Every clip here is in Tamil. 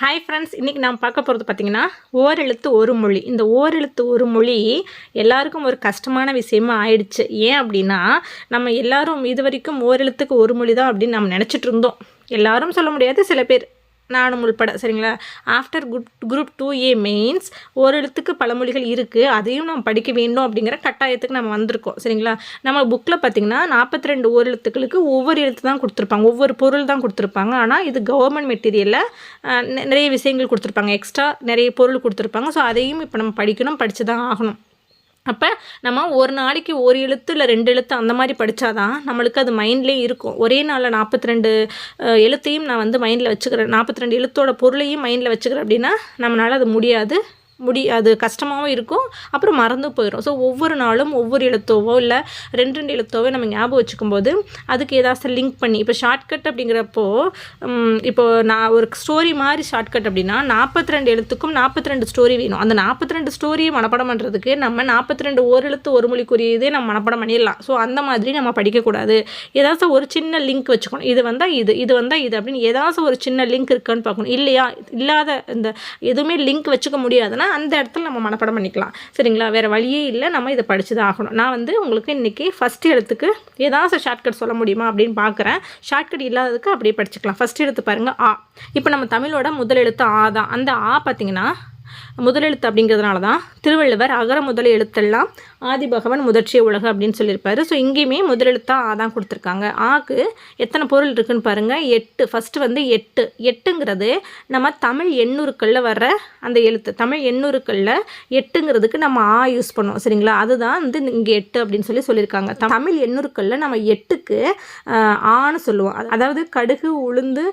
ஹாய் ஃப்ரெண்ட்ஸ் இன்றைக்கி நான் பார்க்க போகிறது பார்த்திங்கன்னா ஓரெழுத்து ஒரு மொழி. இந்த ஓரெழுத்து ஒரு மொழி எல்லாருக்கும் ஒரு கஷ்டமான விஷயமா ஆயிடுச்சு. ஏன் அப்படின்னா நம்ம எல்லாரும் இது வரைக்கும் ஓரெழுத்துக்கு ஒரு மொழி தான் அப்படின்னு நம்ம நினச்சிட்டு இருந்தோம். எல்லாரும் சொல்ல முடியாது சில பேர். நானும் உள்பட சரிங்களா? After group group two A mains ஒரு எழுத்துக்கு பழமொழிகள் இருக்குது அதையும் நம்ம படிக்க வேண்டும் அப்படிங்கிற கட்டாயத்துக்கு நம்ம வந்திருக்கோம் சரிங்களா? நம்ம புக்கில் பார்த்திங்கன்னா நாற்பத்தி ரெண்டு ஓர் எழுத்துக்களுக்கு ஒவ்வொரு எழுத்து தான் கொடுத்துருப்பாங்க ஒவ்வொரு பொருள் தான் கொடுத்துருப்பாங்க. ஆனால் இது கவர்மெண்ட் மெட்டீரியலில் நிறைய விஷயங்கள் கொடுத்துருப்பாங்க. எக்ஸ்ட்ரா நிறைய பொருள் கொடுத்துருப்பாங்க. ஸோ அதையும் இப்போ நம்ம படிக்கணும் படித்து தான் ஆகணும். அப்போ நம்ம ஒரு நாளைக்கு ஒரு எழுத்து இல்லை ரெண்டு எழுத்து அந்த மாதிரி படித்தாதான் நம்மளுக்கு அது மைண்ட்லேயே இருக்கும். ஒரே நாளில் நாற்பத்தி ரெண்டு எழுத்தையும் நான் வந்து மைண்டில் வச்சுக்கிறேன். நாற்பத்தி ரெண்டு எழுத்தோட பொருளையும் மைண்டில் வச்சுக்கிறேன் அப்படின்னா நம்மளால் அது முடியாது. முடி அது கஷ்டமாகவும் இருக்கும். அப்புறம் மறந்து போயிடும் ஸோ ஒவ்வொரு நாளும் ஒவ்வொரு எழுத்தோவோ இல்லை ரெண்டு ரெண்டு எழுத்தோவோ நம்ம ஞாபகம் வச்சுக்கும்போது அதுக்கு ஏதாச்சும் லிங்க் பண்ணி இப்போ ஷார்ட்கட் அப்படிங்கிறப்போ இப்போ நான் ஒரு ஸ்டோரி மாதிரி ஷார்ட்கட் அப்படின்னா நாற்பத்தி ரெண்டு எழுத்துக்கும் நாற்பத்தி ரெண்டு ஸ்டோரி வேணும். அந்த நாற்பத்தி ரெண்டு ஸ்டோரியை மனப்படம் பண்ணுறதுக்கு நம்ம நாற்பத்தி ரெண்டு ஒரு எழுத்து ஒரு மொழிக்குரியதே நம்ம மனப்படம் பண்ணிடலாம். ஸோ அந்த மாதிரி நம்ம படிக்கக்கூடாது. ஏதாச்சும் ஒரு சின்ன லிங்க் வச்சுக்கணும். இது வந்தால் இது இது வந்தால் இது அப்படின்னு ஏதாச்சும் ஒரு சின்ன லிங்க் இருக்கான்னு பார்க்கணும். இல்லையா? இல்லாத இந்த எதுவுமே லிங்க் வச்சுக்க முடியாதுன்னா அந்த இடத்துல நம்ம மனப்படம் பண்ணிக்கலாம். சரிங்களா? வேறு வழியே இல்லை. நம்ம இதை படித்து தான் ஆகணும். நான் வந்து உங்களுக்கு இன்றைக்கி ஃபஸ்ட் எழுத்துக்கு ஏதாவது ஷார்ட்கட் சொல்ல முடியுமா அப்படின்னு பார்க்குறேன் ஷார்ட்கட் இல்லாததுக்கு அப்படியே படிச்சுக்கலாம். ஃபஸ்ட் எழுத்து பாருங்கள் ஆ. இப்போ நம்ம தமிழோட முதல் எழுத்து ஆ தான். அந்த ஆ பார்த்திங்கன்னா முதலெழுத்து அப்படிங்கிறதுனால தான் திருவள்ளுவர் அகர முதல் எழுத்தெல்லாம் ஆதிபகவன் முதற்சிய உலக அப்படின்னு சொல்லியிருப்பாரு. ஸோ இங்கேயுமே முதலெழுத்தாக ஆ தான் கொடுத்துருக்காங்க. ஆக்கு எத்தனை பொருள் இருக்குன்னு பாருங்கள் எட்டு ஃபஸ்ட்டு வந்து எட்டு. எட்டுங்கிறது நம்ம தமிழ் எண்ணூறுக்களில் வர்ற அந்த எழுத்து. தமிழ் எண்ணூறுக்களில் எட்டுங்கிறதுக்கு நம்ம ஆ யூஸ் பண்ணுவோம். சரிங்களா? அதுதான் வந்து இங்கே எட்டு அப்படின்னு சொல்லி சொல்லியிருக்காங்க. தமிழ் எண்ணூறுக்களில் நம்ம எட்டுக்கு ஆன்னு சொல்லுவோம். அதாவது கடுகு உளுந்து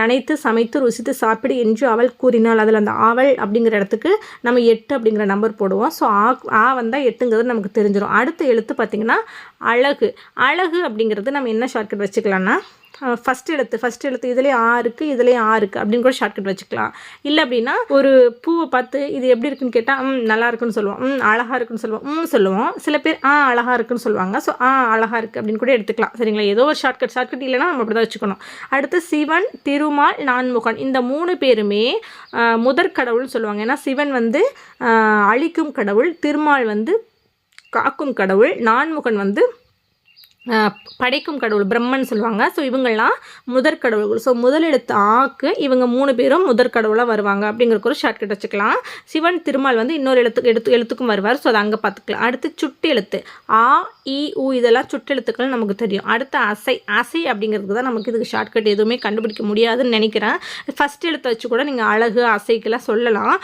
நனைத்து சமைத்து ருசித்து சாப்பிடு என்று அவள் கூறினாள். அதில் அந்த அவள் அப்படிங்கிற இடத்துக்கு நம்ம எட்டு அப்படிங்கிற நம்பர் போடுவோம். ஸோ ஆ ஆ வந்தால் எட்டுங்கிறது நமக்கு தெரிஞ்சிடும் அடுத்த எழுத்து பார்த்திங்கன்னா அழகு. அழகு அப்படிங்கிறது நம்ம என்ன ஷார்ட்கட் வச்சுக்கலாம்னா ஃபஸ்ட் எழுத்து ஃபஸ்ட் எழுத்து இதுலேயே ஆ இருக்குது இதுலேயே ஆ இருக்குது அப்படின்னு கூட ஷார்ட்கட் வச்சுக்கலாம். இல்லை அப்படின்னா ஒரு பூவை பார்த்து இது எப்படி இருக்குன்னு கேட்டால் ம் நல்லா இருக்குன்னு சொல்லுவோம். ம் அழகாக இருக்குன்னு சொல்லுவோம். ம் சொல்லுவோம். சில பேர் ஆ அழகாக இருக்குன்னு சொல்லுவாங்க. ஸோ ஆ அழகாக இருக்குது அப்படின்னு கூட எடுத்துக்கலாம். சரிங்களா? ஏதோ ஒரு ஷார்ட்கட் ஷார்ட்கட் இல்லைனா நம்ம அப்படி தான் வச்சுக்கணும். அடுத்து சிவன் திருமால் நான்முகன். இந்த மூணு பேருமே முதற் கடவுள்னு சொல்லுவாங்க. ஏன்னா சிவன் வந்து அழிக்கும் கடவுள் திருமால் வந்து காக்கும் கடவுள் நான்முகன் வந்து படைக்கும் கடவுள் பிரம்மன் சொல்லுவாங்க. ஸோ இவங்கெல்லாம் முதற் கடவுள்கள் ஸோ முதல் எழுத்து ஆக்கு இவங்க மூணு பேரும் முதற் கடவுளாக வருவாங்க அப்படிங்கிறக்கு ஒரு ஷார்ட்கட் வச்சுக்கலாம். சிவன் திருமால் வந்து இன்னொரு எழுத்து எழுத்து எழுத்துக்கும் வருவார். ஸோ அதை அங்கே பார்த்துக்கலாம். அடுத்து சுட்டு எழுத்து. ஆ இ உ இதெல்லாம் சுட்டெழுத்துக்கள் நமக்கு தெரியும். அடுத்து அசை அசை அப்படிங்கிறதுக்கு தான் நமக்கு இதுக்கு ஷார்ட்கட் எதுவுமே கண்டுபிடிக்க முடியாதுன்னு நினைக்கிறேன். ஃபஸ்ட் எழுத்தை வச்சு கூட நீங்கள் அழகு அசைக்கெல்லாம் சொல்லலாம்.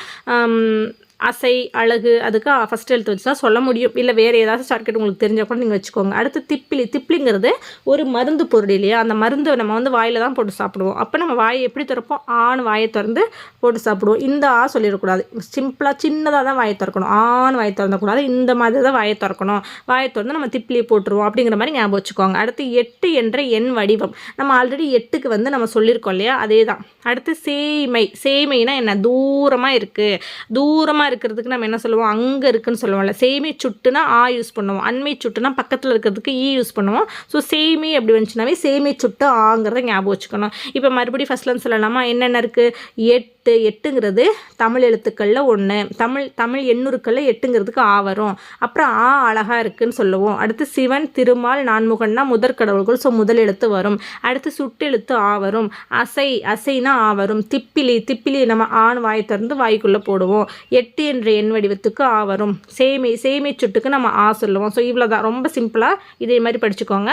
அசை அழகு அதுக்கு ஃபஸ்ட் எழுத்து வச்சு தான் சொல்ல முடியும். இல்லை வேறு ஏதாவது ஷார்ட்கட் உங்களுக்கு தெரிஞ்சால் கூட நீங்கள் வச்சுக்கோங்க. அடுத்து திப்பிலி திப்பிலிங்கிறது ஒரு மருந்து பொருள் இல்லையா? அந்த மருந்து நம்ம வந்து வாயில் தான் போட்டு சாப்பிடுவோம். அப்போ நம்ம வாயை எப்படி திறப்போம்? ஆண் வாயை திறந்து போட்டு சாப்பிடுவோம். இந்த ஆ சொல்லிடக்கூடாது. சிம்பிளாக சின்னதாக தான் வாயை திறக்கணும். ஆண் வாயை திறந்தக்கூடாது இந்த மாதிரி தான் வாயை திறக்கணும். வாயை திறந்து நம்ம திப்பிலியை போட்டுருவோம் அப்படிங்கிற மாதிரி ஞாபகம் வச்சுக்கோங்க. அடுத்து எட்டு என்ற எண் வடிவம். நம்ம ஆல்ரெடி எட்டுக்கு வந்து நம்ம சொல்லியிருக்கோம் இல்லையா? அதே தான் அடுத்து சேமை சேமைனா என்ன? தூரமாக இருக்குது தூரமாக இருக்கிறதுக்கு நம்ம என்ன சொல்லுவோம்? அங்கே இருக்குன்னு சொல்லுவோம்ல. சேமி சுட்டுனா ஆ யூஸ் பண்ணுவோம். அண்மை சுட்டுனா பக்கத்தில் இருக்கிறதுக்கு ஈ யூஸ் பண்ணுவோம். ஸோ சேமி அப்படி வந்துச்சுனாவே சேமி சுட்டு ஆங்கிறத ஞாபகம் வச்சுக்கணும். இப்போ மறுபடியும் ஃபஸ்ட்லன்னு சொல்லலாமா? என்னென்ன இருக்குது எட் எட்டு எட்டுங்கிறது தமிழ் எழுத்துக்களில் ஒன்று தமிழ் தமிழ் எண்ணூறுக்களில் எட்டுங்கிறதுக்கு ஆ வரும். அப்புறம் ஆ அழகாக இருக்குன்னு சொல்லுவோம். அடுத்து சிவன் திருமால் நான்முகன்னா முதற் கடவுள்கள் ஸோ முதல் எழுத்து வரும். அடுத்து சுட்டெழுத்து ஆ வரும். அசை அசைனா ஆ வரும். திப்பிலி திப்பிலி நம்ம ஆண் வாயை திறந்து வாய்க்குள்ளே போடுவோம். எட்டு என்ற எண் வடிவத்துக்கு ஆ வரும். சேமை சேமை சுட்டுக்கு நம்ம ஆ சொல்லுவோம். ஸோ இவ்வளோ தான் ரொம்ப சிம்பிளாக இதே மாதிரி படிச்சுக்கோங்க.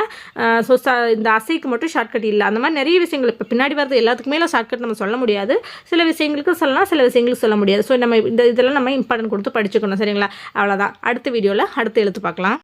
ஸோ இந்த அசைக்கு மட்டும் ஷார்ட்கட் இல்லை. அந்த மாதிரி நிறைய விஷயங்கள் இப்போ பின்னாடி வரது எல்லாத்துக்குமே ஷார்ட்கட் நம்ம சொல்ல முடியாது. சில விஷயம் விஷயங்களுக்கும் சொல்லலாம் சில விஷயங்களுக்கு சொல்ல முடியாது. ஸோ நம்ம இந்த இதெல்லாம் நம்ம இம்பார்ட்டன்ட் கொடுத்து படிச்சுக்கணும். சரிங்களா? அவ்வளோதான் அடுத்த வீடியோவில் அடுத்து எழுத்து பார்க்கலாம்.